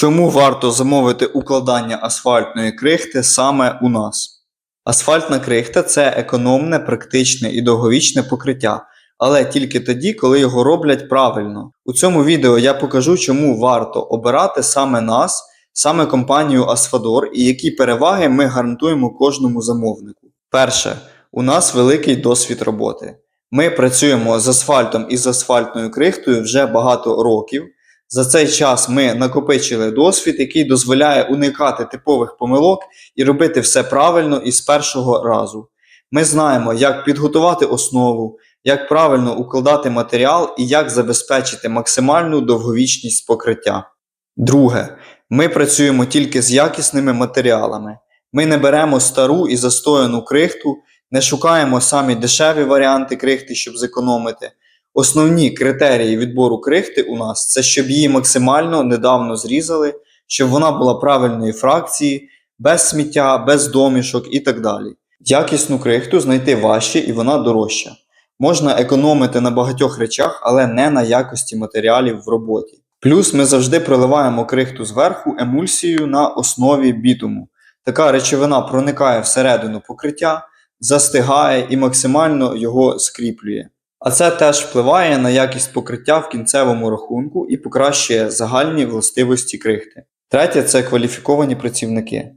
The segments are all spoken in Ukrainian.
Чому варто замовити укладання асфальтної крихти саме у нас? Асфальтна крихта це економне, практичне і довговічне покриття, але тільки тоді, коли його роблять правильно. У цьому відео я покажу, чому варто обирати саме нас, саме компанію Асфадор і які переваги ми гарантуємо кожному замовнику. Перше, у нас великий досвід роботи. Ми працюємо з асфальтом і з асфальтною крихтою вже багато років. За цей час ми накопичили досвід, який дозволяє уникати типових помилок і робити все правильно і з першого разу. Ми знаємо, як підготувати основу, як правильно укладати матеріал і як забезпечити максимальну довговічність покриття. Друге, ми працюємо тільки з якісними матеріалами. Ми не беремо стару і застояну крихту, не шукаємо самі дешеві варіанти крихти, щоб зекономити. Основні критерії відбору крихти у нас це щоб її максимально недавно зрізали, щоб вона була правильної фракції, без сміття, без домішок і так далі. Якісну крихту знайти важче і вона дорожча. Можна економити на багатьох речах, але не на якості матеріалів в роботі. Плюс ми завжди проливаємо крихту зверху емульсією на основі бітуму. Така речовина проникає всередину покриття, застигає і максимально його скріплює. А це теж впливає на якість покриття в кінцевому рахунку і покращує загальні властивості крихти. Третє це кваліфіковані працівники.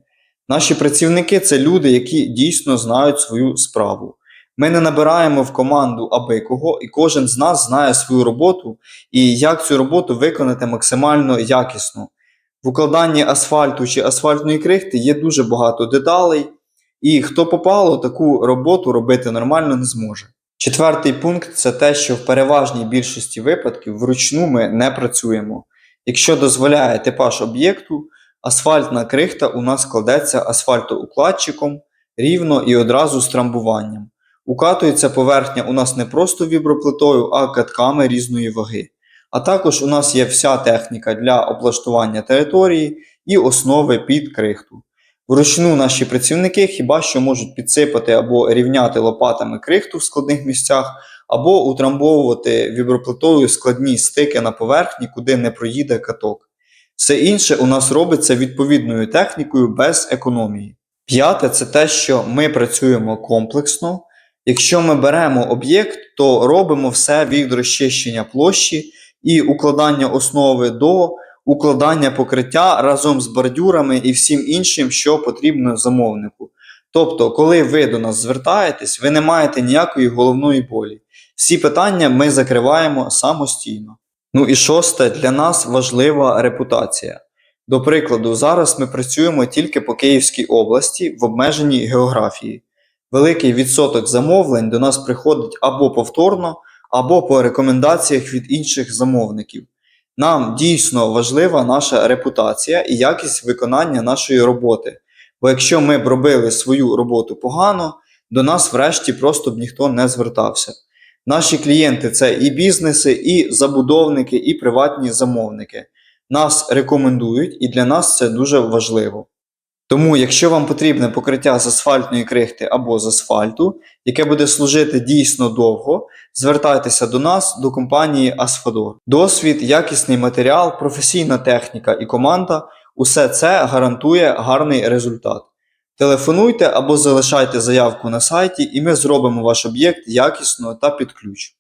Наші працівники це люди, які дійсно знають свою справу. Ми не набираємо в команду аби кого, і кожен з нас знає свою роботу і як цю роботу виконати максимально якісно. В укладанні асфальту чи асфальтної крихти є дуже багато деталей, і хто попало, таку роботу робити нормально не зможе. Четвертий пункт це те, що в переважній більшості випадків вручну ми не працюємо. Якщо дозволяє типаж об'єкту, асфальтна крихта у нас кладеться асфальтоукладчиком рівно і одразу з трамбуванням. Укатується поверхня у нас не просто віброплитою, а катками різної ваги. А також у нас є вся техніка для облаштування території і основи під крихту. Вручну наші працівники хіба що можуть підсипати або рівняти лопатами крихту в складних місцях, або утрамбовувати віброплитою складні стики на поверхні, куди не проїде каток. Все інше у нас робиться відповідною технікою без економії. П'яте це те, що ми працюємо комплексно. Якщо ми беремо об'єкт, то робимо все від розчищення площі і укладання основи до укладання покриття разом з бордюрами і всім іншим, що потрібно замовнику. Тобто, коли ви до нас звертаєтесь, ви не маєте ніякої головної болі. Всі питання ми закриваємо самостійно. Ну і шосте, для нас важлива репутація. До прикладу, зараз ми працюємо тільки по Київській області в обмеженій географії. Великий відсоток замовлень до нас приходить або повторно, або по рекомендаціях від інших замовників. Нам дійсно важлива наша репутація і якість виконання нашої роботи. Бо якщо ми б робили свою роботу погано, до нас врешті просто б ніхто не звертався. Наші клієнти це і бізнеси, і забудовники, і приватні замовники. Нас рекомендують, і для нас це дуже важливо. Тому, якщо вам потрібне покриття з асфальтної крихти або з асфальту, яке буде служити дійсно довго, звертайтеся до нас, до компанії Асфадор. Досвід, якісний матеріал, професійна техніка і команда усе це гарантує гарний результат. Телефонуйте або залишайте заявку на сайті, і ми зробимо ваш об'єкт якісно та під ключ.